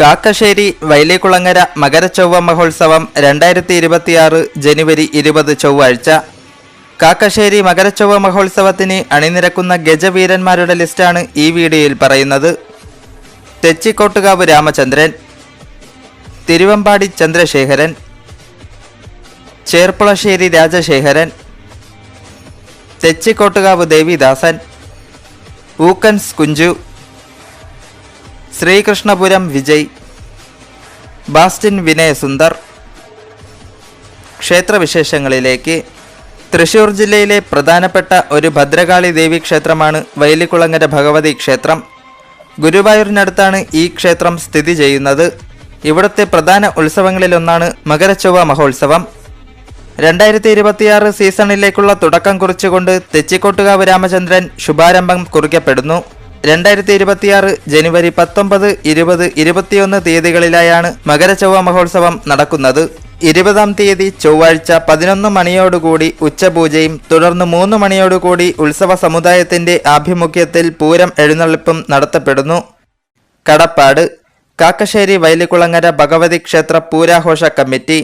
കാക്കശ്ശേരി വൈലേക്കുളങ്ങര മകരച്ചൊവ്വ മഹോത്സവം രണ്ടായിരത്തി ഇരുപത്തിയാറ് ജനുവരി ഇരുപത് ചൊവ്വാഴ്ച. കാക്കശ്ശേരി മകരച്ചൊവ്വ മഹോത്സവത്തിന് അണിനിരക്കുന്ന ഗജവീരന്മാരുടെ ലിസ്റ്റാണ് ഈ വീഡിയോയിൽ പറയുന്നത്. തെച്ചിക്കോട്ടുകാവ് രാമചന്ദ്രൻ തിരുവമ്പാടി ചന്ദ്രശേഖരൻ ചേർപ്പുളശ്ശേരി രാജശേഖരൻ തെച്ചിക്കോട്ടുകാവ് ദേവിദാസൻ ഊക്കൻസ് കുഞ്ചു ശ്രീകൃഷ്ണപുരം വിജയ് ബാസ്റ്റിൻ വിനയ സുന്ദർ. ക്ഷേത്രവിശേഷങ്ങളിലേക്ക് തൃശൂർ ജില്ലയിലെ പ്രധാനപ്പെട്ട ഒരു ഭദ്രകാളി ദേവി ക്ഷേത്രമാണ് വൈലിക്കുളങ്ങര ഭഗവതി ക്ഷേത്രം. ഗുരുവായൂരിനടുത്താണ് ഈ ക്ഷേത്രം സ്ഥിതി ചെയ്യുന്നത്. ഇവിടുത്തെ പ്രധാന ഉത്സവങ്ങളിലൊന്നാണ് മകരച്ചൊവ്വ മഹോത്സവം. രണ്ടായിരത്തി ഇരുപത്തിയാറ് സീസണിലേക്കുള്ള തുടക്കം കുറിച്ചുകൊണ്ട് തെച്ചിക്കോട്ടുകാവ് രാമചന്ദ്രൻ ശുഭാരംഭം കുറിക്കപ്പെടുന്നു. രണ്ടായിരത്തി ഇരുപത്തിയാറ് ജനുവരി പത്തൊമ്പത് ഇരുപത് ഇരുപത്തിയൊന്ന് തീയതികളിലായാണ് മകരചൊവ്വ മഹോത്സവം നടക്കുന്നത്. ഇരുപതാം തീയതി ചൊവ്വാഴ്ച പതിനൊന്ന് മണിയോടുകൂടി ഉച്ചപൂജയും തുടർന്ന് മൂന്ന് മണിയോടുകൂടി ഉത്സവ സമുദായത്തിന്റെ ആഭിമുഖ്യത്തിൽ പൂരം എഴുന്നള്ളിപ്പും നടത്തപ്പെടുന്നു. കടപ്പാട് കാക്കശ്ശേരി വൈലിക്കുളങ്ങര ഭഗവതി ക്ഷേത്ര പൂരാഘോഷ കമ്മിറ്റി